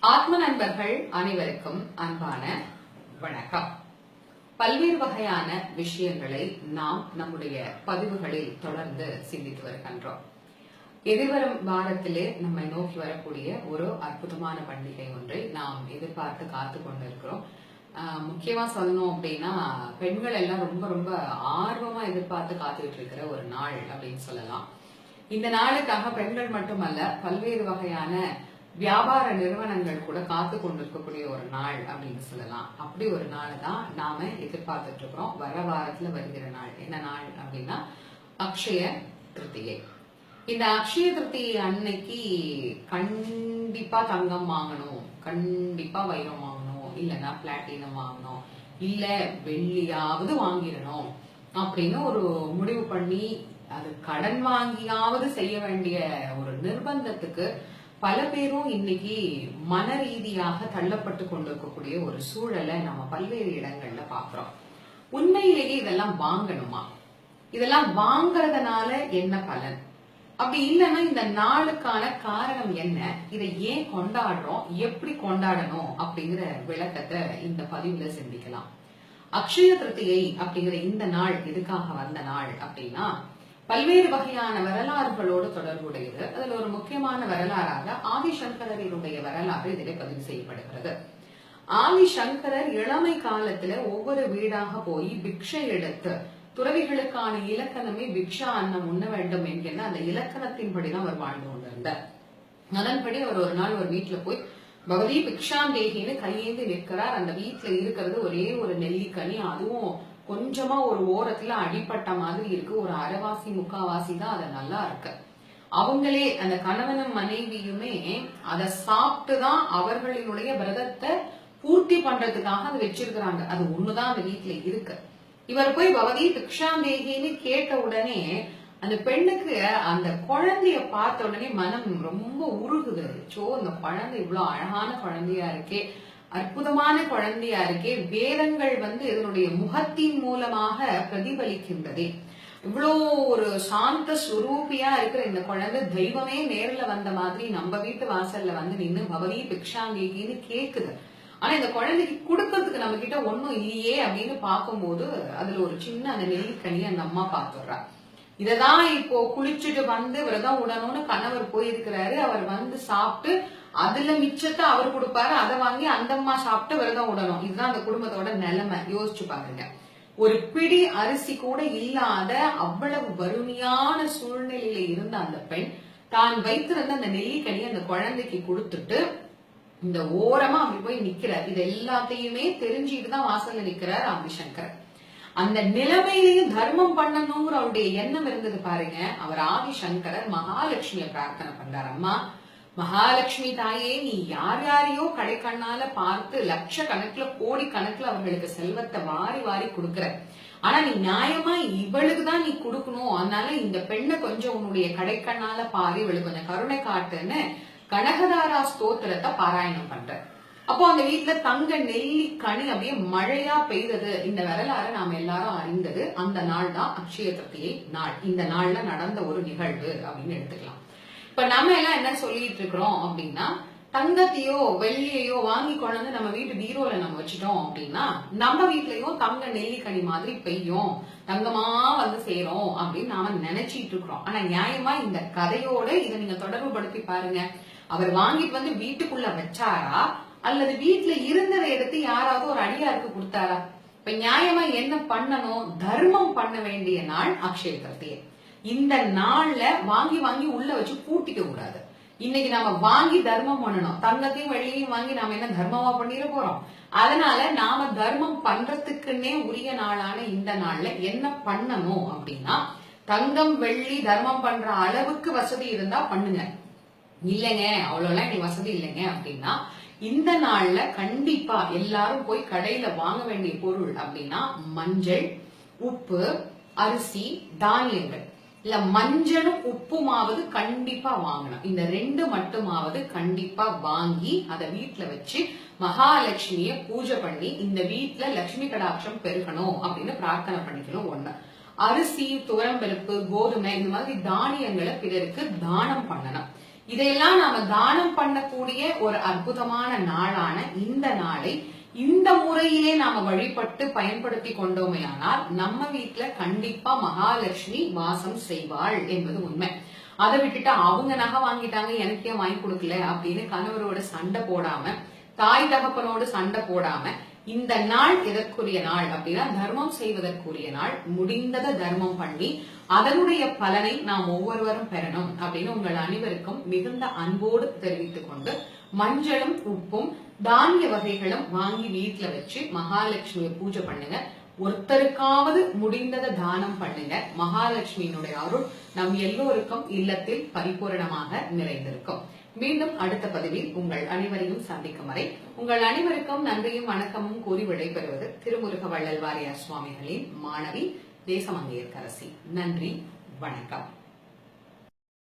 ஆத்ம நண்பர்கள் அனைவருக்கும் அன்பான வணக்கம். பல்வேறு வகையான விஷயங்களை நாம் நம்முடைய பதிவுகளில் தொடர்ந்து சிந்தித்து வருகின்றோம். எதிர்வரும் வாரத்திலே நம்மை நோக்கி வரக்கூடிய ஒரு அற்புதமான பண்டிகை ஒன்றை நாம் எதிர்பார்த்து காத்து கொண்டிருக்கிறோம். முக்கியமா சொல்லணும் அப்படின்னா பெண்கள் எல்லாம் ரொம்ப ரொம்ப ஆர்வமா எதிர்பார்த்து காத்துக்கிட்டு இருக்கிற ஒரு நாள் அப்படின்னு சொல்லலாம். இந்த நாளுக்காக பெண்கள் மட்டுமல்ல பல்வேறு வகையான வியாபார நிறுவனங்கள் கூட காத்து கொண்டிருக்கக்கூடிய ஒரு நாள் அப்படின்னு சொல்லலாம். அப்படி ஒரு நாள் தான் நாம எதிர்பார்த்துட்டு இருக்கிறோம். வர வாரத்துல வருகிற நாள். என்ன நாள் அப்படின்னா அக்ஷய திருத்தியை இந்த அக்ஷய திருத்தியை அன்னைக்கு கண்டிப்பா தங்கம் வாங்கணும். கண்டிப்பா வைரம் வாங்கணும். இல்லைன்னா பிளாட்டினம் வாங்கணும். இல்ல வெள்ளியாவது வாங்கிடணும் அப்படின்னு ஒரு முடிவு பண்ணி அது கடன் வாங்கியாவது செய்ய வேண்டிய ஒரு நிர்பந்தத்துக்கு பல பேரும் இன்னைக்கு மன ரீதியாக தள்ளப்பட்டு கொண்டிருக்கக்கூடிய ஒரு சூழலை நம்ம பல்வேறு இடங்கள்ல பாக்குறோம் உண்மையிலேயே இதெல்லாம் வாங்கணுமா? இதெல்லாம் வாங்கறதுனால என்ன பலன்? அப்படி இல்லைன்னா இந்த நாளுக்கான காரணம் என்ன? இதை ஏன் கொண்டாடுறோம்? எப்படி கொண்டாடணும்? அப்படிங்கிற விளக்கத்தை இந்த பதிவுல சிந்திக்கலாம். அக்ஷய திருத்தியை அப்படிங்கிற இந்த நாள் எதுக்காக வந்த நாள் அப்படின்னா பல்வேறு வகையான வரலாறுகளோடு தொடர்புடையது. அதில் ஒரு முக்கியமான வரலாறாக ஆதிசங்கரருடைய வரலாறு இதிலே பதிவு செய்யப்படுகிறது. ஆதிசங்கரர் இளமை காலத்துல ஒவ்வொரு வீடாக போய் பிக்ஷை எடுத்து துறவிகளுக்கான இலக்கணமே பிக்ஷா அன்னம் உண்ண வேண்டும் என்கிற அந்த இலக்கணத்தின்படிதான் அவர் வாழ்ந்து கொண்டிருந்தார். அதன்படி அவர் ஒரு நாள் ஒரு வீட்டுல போய் பகவதி பிக்ஷாந்தேகின்னு கையேந்து நிற்கிறார். அந்த வீட்டுல இருக்கிறது ஒரே ஒரு நெல்லிக்கனி அதுவும் கொஞ்சமா ஒரு ஓரத்துல அடிப்பட்ட மாதிரி இருக்கு. ஒரு அரைவாசி முக்காவாசி தான் அது நல்லா இருக்கு. அவங்களே அந்த கணவனும் மனைவியுமே அதை சாப்பிட்டுதான் அவர்களினுடைய விரதத்தை பூர்த்தி பண்றதுக்காக அதை வச்சிருக்கிறாங்க. அது ஒண்ணுதான் அந்த வீட்டுல இருக்கு. இவர் போய் பகவதி பிக்ஷாந்தேகின்னு கேட்ட உடனே அந்த பெண்ணுக்கு அந்த குழந்தைய பார்த்த உடனே மனம் ரொம்ப உருகுது. சோ அந்த குழந்தை இவ்வளவு அழகான குழந்தையா இருக்கே. அற்புதமான குழந்தையா இருக்கே வேதங்கள் வந்து இதனுடைய முகத்தின் மூலமாக பிரதிபலிக்கின்றதே. இவ்வளோ ஒரு சாந்த சுரூபியா இருக்கிற இந்த குழந்தை தெய்வமே நேர்ல வந்த மாதிரி நம்ம வீட்டு வாசல்ல வந்து நின்னு பவதி பிக்ஷாங்கேகின்னு கேக்குது. ஆனா இந்த குழந்தைக்கு கொடுக்கறதுக்கு நம்ம கிட்ட ஒண்ணும் இல்லையே அப்படின்னு பார்க்கும்போது அதுல ஒரு சின்ன அந்த நெல்லிக்கனி அந்த அம்மா பாத்துடுறா இததான் இப்போ குளிச்சுட்டு வந்து விரதம் உடணும்னு கணவர் போயிருக்கிறாரு. அவர் வந்து சாப்பிட்டு அதுல மிச்சத்தை அவர் கொடுப்பாரு. அதை வாங்கி அந்த அம்மா சாப்பிட்டு விரதம் விடணும் இதுதான் அந்த குடும்பத்தோட நிலைமை. யோசிச்சு பாருங்க. ஒரு பிடி அரிசி கூட இல்லாத அவ்வளவு வறுமையான சூழ்நிலையில இருந்த அந்த பெண் தான் வைத்திருந்த அந்த நெல்லிக்கனி அந்த குழந்தைக்கு கொடுத்துட்டு இந்த ஓரமா அப்படி போய் நிக்கிறார். இது எல்லாத்தையுமே தெரிஞ்சுட்டு தான் வாசல்ல நிக்கிறார் ஆதிசங்கர் அந்த நிலைமையிலையும் தர்மம் பண்ணணுங்கிற அவருடைய எண்ணம் இருந்தது பாருங்க. அவர் ஆதிசங்கரர் மகாலட்சுமியை பிரார்த்தனை பண்றார். அம்மா மகாலட்சுமி தாயே நீ யார் யாரையோ கடை கண்ணால பார்த்து லட்ச கணக்குல கோடி கணக்குல அவர்களுக்கு செல்வத்தை வாரி வாரி கொடுக்கற. ஆனா நீ நியாயமா இவளுக்கு தான் நீ கொடுக்கணும். அதனால இந்த பெண்ணை கொஞ்சம் உன்னுடைய கடைக்கண்ணால பாரு இவளுக்கு கொஞ்சம் கருணை காட்டுன்னு கனகதாரா ஸ்தோத்திரத்தை பாராயணம் பண்ற. அப்போ அந்த வீட்டுல தங்க நெல்லி கனி அப்படியே மழையா பெய்தது. இந்த வரலாறு நாம எல்லாரும் அறிந்தது அந்த நாள் தான் அக்ஷய திருத்தியை நாள். இந்த நாள்ல நடந்த ஒரு நிகழ்வு அப்படின்னு எடுத்துக்கலாம். இப்ப நம்ம எல்லாம் என்ன சொல்லிட்டு இருக்கிறோம் அப்படின்னா தங்கத்தையோ வெள்ளியையோ வாங்கி கொண்டு நம்ம வீட்டு பீரோல நம்ம வச்சுட்டோம் அப்படின்னா நம்ம வீட்லயும் தங்க நெல்லிக்கனி மாதிரி பெய்யும். தங்கமா வந்து சேரும் அப்படின்னு நாம நினைச்சிட்டு இருக்கிறோம். ஆனா நியாயமா இந்த கதையோட இதை நீங்க தொடர்பு படுத்தி பாருங்க. அவர் வாங்கிட்டு வந்து வீட்டுக்குள்ள வச்சாரா? அல்லது வீட்டுல இருந்ததை எடுத்து யாராவது ஒரு அடியாருக்கு கொடுத்தாரா? இப்ப நியாயமா என்ன பண்ணணும்? தர்மம் பண்ண வேண்டிய நாள் அக்ஷய திருத்தியை. இந்த நாள்ல வாங்கி வாங்கி உள்ள வச்சு பூட்டிக்க கூடாது. இன்னைக்கு நாம வாங்கி தர்மம் பண்ணணும். தங்கத்தையும் வெள்ளியையும் வாங்கி நாம என்ன தர்மமா பண்ணிட போறோம்? அதனால நாம தர்மம் பண்றதுக்குன்னே உரிய நாளான இந்த நாள்ல என்ன பண்ணணும் அப்படின்னா தங்கம் வெள்ளி தர்மம் பண்ற அளவுக்கு வசதி இருந்தா பண்ணுங்க. இல்லைங்க அவ்வளவுலாம் எங்களுக்கு வசதி இல்லைங்க அப்படின்னா இந்த நாள்ல கண்டிப்பா எல்லாரும் போய் கடையில வாங்க வேண்டிய பொருள் அப்படின்னா மஞ்சள் உப்பு அரிசி தானியங்கள். இல்ல மஞ்சளும் உப்புமாவது கண்டிப்பா வாங்கணும். இந்த ரெண்டு மட்டுமாவது கண்டிப்பா வாங்கி அதை வீட்டுல வச்சு மகாலட்சுமிய பூஜை பண்ணி இந்த வீட்டுல லட்சுமி கடாட்சம் பெருகணும் அப்படின்னு பிரார்த்தனை பண்ணிக்கணும் ஒண்ணு. அரிசி துவரம்பருப்பு கோதுமை இந்த மாதிரி தானியங்களை பிறருக்கு தானம் பண்ணணும். இதையெல்லாம் நாம தானம் பண்ணக்கூடிய ஒரு அற்புதமான நாளான இந்த நாளை இந்த முறையிலே நாம வழிபட்டு பயன்படுத்தி கொண்டோமையானால் நம்ம வீட்டுல கண்டிப்பா மகாலட்சுமி வாசம் செய்வாள் என்பது உண்மை. அதை விட்டுட்டு அவங்க நகை வாங்கிட்டாங்க எனக்கே வாங்கி கொடுக்கல அப்படின்னு கணவரோட சண்டை போடாம தாய் தகப்பனோடு சண்டை போடாம இந்த நாள் எதற்குரிய நாள் அப்படின்னா தர்மம் செய்வதற்குரிய நாள் முடிந்ததை தர்மம் பண்ணி அதனுடைய பலனை நாம் ஒவ்வொருவரும் பெறணும் அப்படின்னு உங்கள் அனைவருக்கும் மிகுந்த அன்போடு தெரிவித்துக் கொண்டு மஞ்சளும் உப்பும் தானிய வகைகளும் வாங்கி வீட்டுல வச்சு மகாலட்சுமியை பூஜை பண்ணுங்க. ஒருத்தருக்காவது முடிந்ததை தானம் பண்ணுங்க. மகாலட்சுமியினுடைய அருள் நம் எல்லோருக்கும் இல்லத்தில் பரிபூரணமாக நிறைந்திருக்கும். மீண்டும் அடுத்த பதிவில் உங்கள் அனைவரையும் சந்திக்கும் வரை உங்கள் அனைவருக்கும் நன்றியும் வணக்கமும் கூறி விடைபெறுவது திருமுருக வள்ளல்வாரியார் சுவாமிகளின் மாணவி தேசமங்கையர்கரசி. நன்றி வணக்கம்.